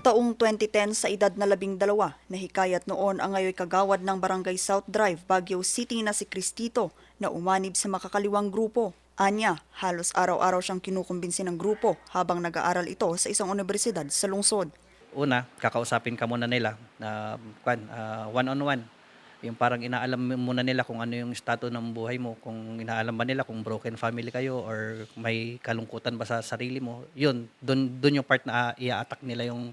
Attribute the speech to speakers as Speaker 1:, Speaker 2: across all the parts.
Speaker 1: Taong 2010 sa edad na labing dalawa, nahikayat noon ang ngayoy kagawad ng Barangay South Drive, Baguio City na si Cristito na umanib sa makakaliwang grupo. Anya, halos araw-araw siyang kinukumbinsi ng grupo habang nag-aaral ito sa isang universidad sa lungsod.
Speaker 2: una, kakausapin ka muna nila kwan, ah, one-on-one. Yung parang inaalam muna nila kung ano yung estado ng buhay mo, kung inaalam ba nila kung broken family kayo or may kalungkutan ba sa sarili mo. Yun, dun, dun yung part na ah, i-attack nila yung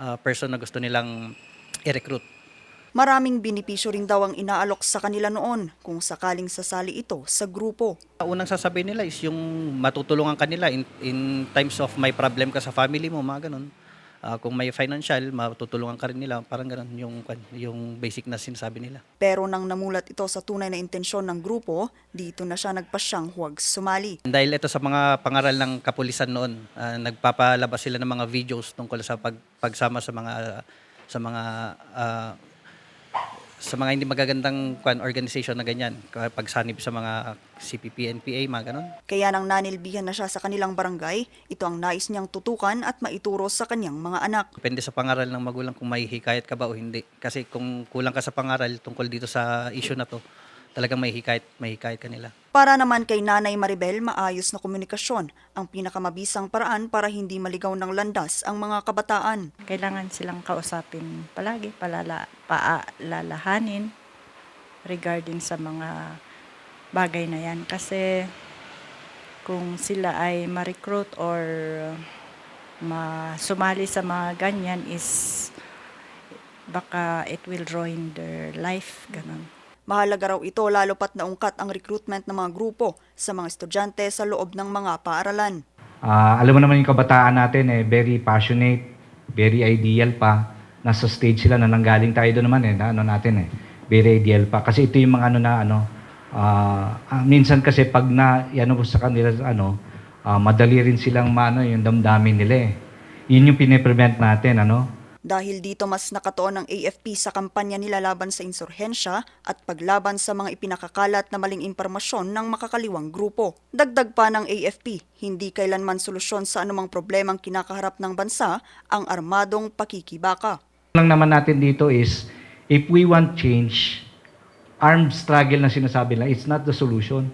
Speaker 2: ah, person na gusto nilang i-recruit.
Speaker 1: Maraming binipisyo rin daw ang inaalok sa kanila noon kung sakaling sasali ito sa grupo.
Speaker 2: Unang sasabihin nila is yung matutulungan kanila in, in times of may problem ka sa family mo, mga ganun. Ah, kung may financial, matutulungan ka rin nila. Parang ganun yung, yung basic na sinasabi nila.
Speaker 1: Pero nang namulat ito sa tunay na intensyon ng grupo, dito na siya nagpasyang huwag sumali.
Speaker 2: Dahil ito sa mga pangaral ng kapulisan noon, ah, nagpapalabas sila ng mga videos tungkol sa pag, pagsama sa mga sa mga ah, sa mga hindi magagandang kwan organization na ganyan, pagsanib sa mga CPP, NPA, mga ganun.
Speaker 1: Kaya nang nanilbihan na siya sa kanilang barangay, ito ang nais niyang tutukan at maituro sa kanyang mga anak.
Speaker 2: Depende sa pangaral ng magulang kung may hikayat ka ba o hindi. Kasi kung kulang ka sa pangaral tungkol dito sa issue na to, talagang may hikayat, may hikayat ka nila.
Speaker 1: Para naman kay Nanay Maribel, maayos na komunikasyon ang pinakamabisang paraan para hindi maligaw ng landas ang mga kabataan.
Speaker 3: kailangan silang kausapin palagi, palala, paalalahanin regarding sa mga bagay na yan. Kasi kung sila ay ma-recruit or masumali sa mga ganyan is baka it will ruin their life, ganun.
Speaker 1: Mahalaga raw ito lalo pat naungkat ang recruitment ng mga grupo sa mga estudyante sa loob ng mga paaralan.
Speaker 4: Ah, alam mo naman yung kabataan natin eh, very passionate, very ideal pa. Nasa stage sila na nanggaling tayo doon naman eh, na ano natin eh, very ideal pa. Kasi ito yung mga ano na ano, ah, minsan kasi pag na, yan mo sa kanila ano, ah, madali rin silang maano yung damdamin nila eh. Yun yung piniprevent natin, ano.
Speaker 1: Dahil dito mas nakatuon ang AFP sa kampanya nila laban sa insurhensya at paglaban sa mga ipinakakalat na maling impormasyon ng makakaliwang grupo. Dagdag pa ng AFP, hindi kailanman solusyon sa anumang problemang kinakaharap ng bansa ang armadong pakikibaka.
Speaker 4: lang naman natin dito is, if we want change, armed struggle na sinasabi nila, it's not the solution.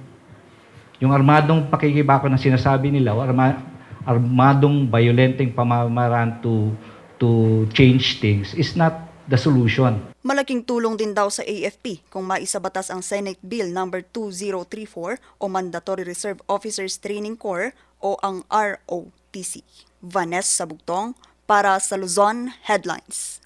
Speaker 4: Yung armadong pakikibako na sinasabi nila, arma, armadong violenteng pamamaraan to, to change things is not the solution.
Speaker 1: Malaking tulong din daw sa AFP kung maisabatas ang Senate Bill number 2034 o Mandatory Reserve Officers Training Corps o ang ROTC. Vanessa Bugtong para sa Luzon Headlines.